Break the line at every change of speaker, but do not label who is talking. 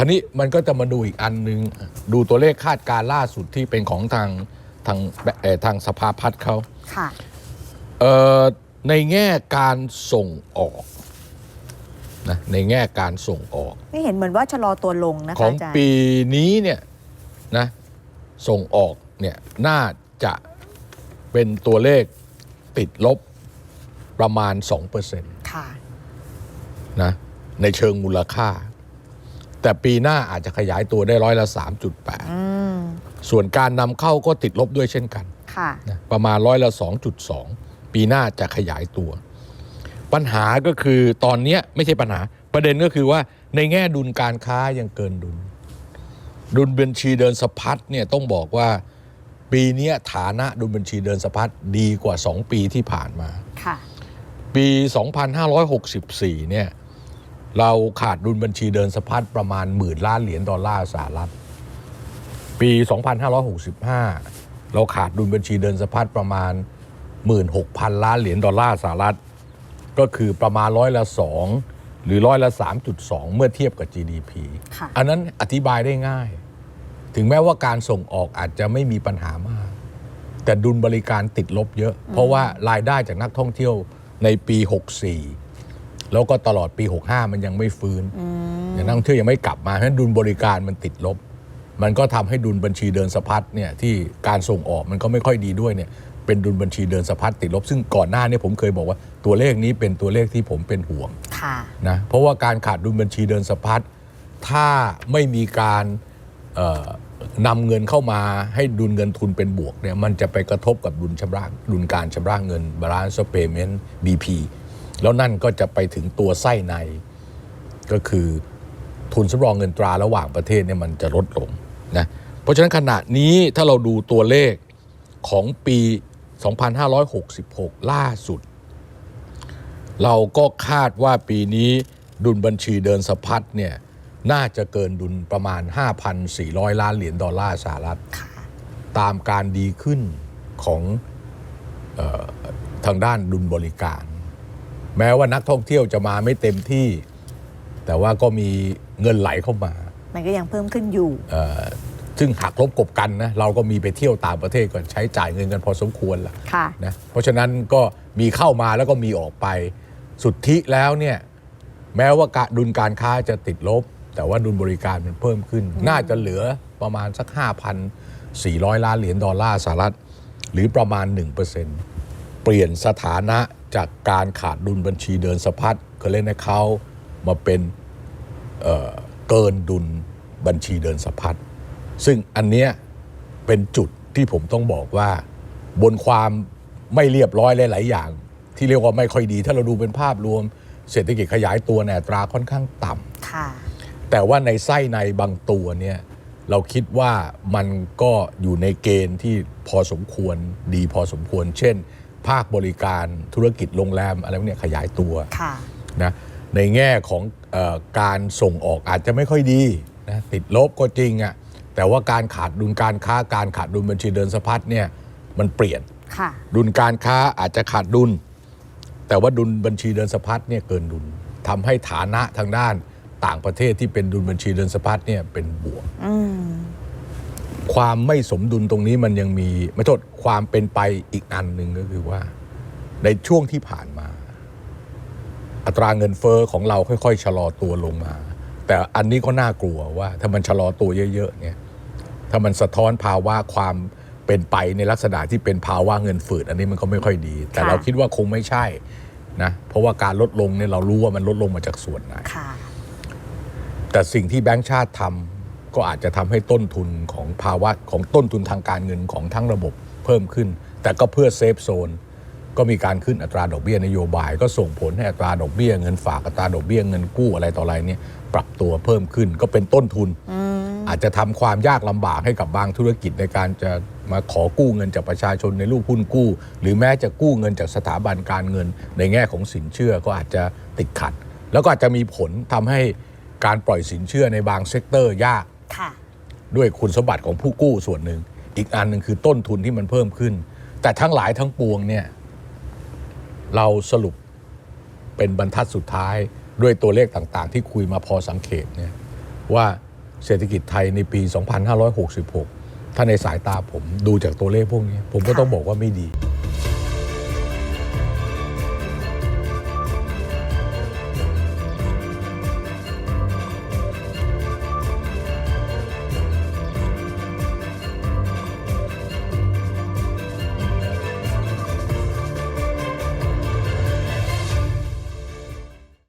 คราวนี้มันก็จะมาดูอีกอันหนึ่งดูตัวเลขคาดการณ์ล่าสุดที่เป็นของทางทางเอ่อทางสภาพัฒน์เขา
ค่ะ
เอ่อในแง่การส่งออกนะในแง่การส่งออก
ไม่เห็นเหมือนว่าชะลอตัวลงนะ
ข
คะ
อง
อาจารย์
ปีนี้เนี่ยนะส่งออกเนี่ยน่าจะเป็นตัวเลขติดลบประมาณ2%
ค่ะ
นะในเชิงมูลค่า แต่ปีหน้าอาจจะขยายตัวได้ร้อยละ 3.8
อืม
ส่วนการนำเข้าก็ติดลบด้วยเช่นกัน
ค่ะ
นะประมาณร้อยละ 2.2 ปีหน้าจะขยายตัว ปัญหาก็คือตอนเนี้ยไม่ใช่ปัญหา ประเด็นก็คือว่าในแง่ดุลการค้ายังเกินดุล ดุลบัญชีเดินสะพัดเนี่ยต้องบอกว่าปีเนี้ยฐานะดุลบัญชีเดินสะพัดดีกว่า 2 ปีที่ผ่านมา
ค่ะ
ปี 2564เนี่ย เราขาดดุลบัญชีเดินสะพัดประมาณหมื่นล้านเหรียญดอลลาร์สหรัฐ ปี 2565 เราขาดดุลบัญชีเดินสะพัดประมาณ 16,000 ล้านเหรียญดอลลาร์สหรัฐ ก็คือประมาณร้อยละ2หรือร้อยละ 3.2 เมื่อเทียบกับ GDP
ค่ะ
อันนั้นอธิบายได้ง่าย ถึงแม้ว่าการส่งออกอาจจะไม่มีปัญหามาก แต่ดุลบริการติดลบเยอะ เพราะว่ารายได้จากนักท่องเที่ยวในปี 64 แล้วก็ตลอดปี 65 มันยังไม่ฟื้นอย่างนักท่องเที่ยวยังไม่กลับมาเพราะฉะนั้นดุลบริการมันติดลบ มันก็ทำให้ดุลบัญชีเดินสะพัดเนี่ยที่การส่งออกมันก็ไม่ค่อยดีด้วยเนี่ยเป็นดุลบัญชีเดินสะพัดติดลบ ซึ่งก่อนหน้านี้ผมเคยบอกว่าตัวเลขนี้เป็นตัวเลขที่ผมเป็นห่วง
ค่ะ
นะเพราะว่าการขาดดุลบัญชีเดินสะพัดถ้าไม่มีการเอ่อนำเงินเข้ามาให้ดุลเงินทุนเป็นบวกเนี่ยมันจะไปกระทบกับดุลชำระดุลการชำระเงิน balance of payment BP แล้วนั่นก็จะไปถึงตัวไส้ในก็คือทุนสำรองเงินตราระหว่างประเทศเนี่ยมันจะลดลงนะเพราะฉะนั้นขณะนี้ถ้าเราดูตัวเลขของปี 2566 ล่าสุด เราก็คาดว่าปีนี้ดุลบัญชีเดินสะพัดเนี่ยน่าจะเกินดุลประมาณ 5,400 ล้านเหรียญดอลลาร์สหรัฐ
ค่ะ
ตามการดีขึ้นของเออทางด้านดุลบริการ แม้ว่านักท่องเที่ยวจะมาไม่เต็มที่ แต่ว่าก็มีเงินไหลเข้ามา
มันก็ยังเพิ่มขึ้นอยู่
เอ่อซึ่งหักลบกบกันนะเราก็มีไปเที่ยวต่างประเทศก่อนใช้จ่ายเงินกันพอสมควรละ
ค่ะ
นะเพราะฉะนั้นก็มีเข้ามาแล้วก็มีออกไปสุทธิแล้วเนี่ยแม้ว่าการดุลการค้าจะติดลบ แต่ว่าดุลบริการมันเพิ่มขึ้น น่าจะเหลือประมาณสัก 5,400 ล้านเหรียญดอลลาร์สหรัฐ หรือประมาณ1%เปลี่ยนสถานะจากการขาดดุลบัญชีเดินสะพัดเคยเล่นให้เขามาเป็นเอ่อเกินดุลบัญชีเดินสะพัดซึ่งอันเนี้ยเป็นจุดที่ผมต้องบอกว่า บนความไม่เรียบร้อยหลาย ๆ อย่าง ที่เรียกว่าไม่ค่อยดี ถ้าเราดูเป็นภาพรวม เศรษฐกิจขยายตัวในอัตราค่อนข้างต่ำ
ค่ะ
แต่ว่าในไส้ในบางตัวเนี่ยเราคิดว่ามันก็อยู่ในเกณฑ์ที่พอสมควรดีพอสมควร เช่น ภาคบริการธุรกิจโรงแรมอะไรพวกเนี้ยขยายตัว
ค่ะ
นะในแง่ของเออการส่งออกอาจจะไม่ค่อยดีนะติดลบก็จริงอะ่ะแต่ว่าการขาดดุลการค้าการขาดดุลบัญชีเดินสะพัดเนี่ยมันเปลี่ยน
ค่ะ
ดุลการค้าอาจจะขาดดุล แต่ว่าดุลบัญชีเดินสะพัดเนี่ยเกินดุลทำให้ฐานะทางด้านต่างประเทศที่เป็นดุลบัญชีเดินสะพัดเนี่ยเป็นบวก
อืม
ความไม่สมดุลตรงนี้มันยังมีไม่โทษความเป็นไปอีกอันหนึ่งก็คือว่า ในช่วงที่ผ่านมา อัตราเงินเฟอ้อของเราค่อยๆ ชะลอตัวลงมา แต่อันนี้ก็น่ากลัวว่า ถ้ามันชะลอตัวเยอะๆเนี่ยถ้ามันสะท้อนภาวะความเป็นไปในลักษณะที่เป็นภาวะเงินฝืดอันนี้มันก็ไม่ค่อยดี แต่
ค่ะ
เราคิดว่าคงไม่ใช่นะเพราะว่าการลดลงเนี่ยเรารู้ว่ามันลดลงมาจากส่วนไหน
ค่ะ
แต่สิ่งที่แบงก์ชาติทำ ก็อาจจะทำให้ต้นทุนของภาวะของต้นทุนทางการเงินของทั้งระบบเพิ่มขึ้น แต่ก็เพื่อเซฟโซนก็มีการขึ้นอัตราดอกเบี้ยนโยบาย ก็ส่งผลให้อัตราดอกเบี้ยเงินฝากอัตราดอกเบี้ยเงินกู้อะไรต่ออะไรเนี่ยปรับตัวเพิ่มขึ้นก็เป็นต้นทุน อาจจะทำความยากลำบากให้กับบางธุรกิจในการจะมาขอกู้เงินจากประชาชนในลูกหุ้นกู้ หรือแม้จะกู้เงินจากสถาบันการเงิน ในแง่ของสินเชื่อก็อาจจะติดขัด แล้วก็อาจจะมีผลทำให้การปล่อยสินเชื่อในบางเซกเตอร์ยาก
ค่ะ
ด้วยคุณสมบัติของผู้กู้ส่วนหนึ่ง อีกอันหนึ่งคือต้นทุนที่มันเพิ่มขึ้น แต่ทั้งหลายทั้งปวงเนี่ย เราสรุปเป็นบรรทัดสุดท้ายด้วยตัวเลขต่างๆ ที่คุยมาพอสังเกตเนี่ยว่าเศรษฐกิจไทยในปี 2566 ถ้าในสายตาผมดูจากตัวเลขพวกนี้ ผมก็ต้องบอกว่าไม่ดี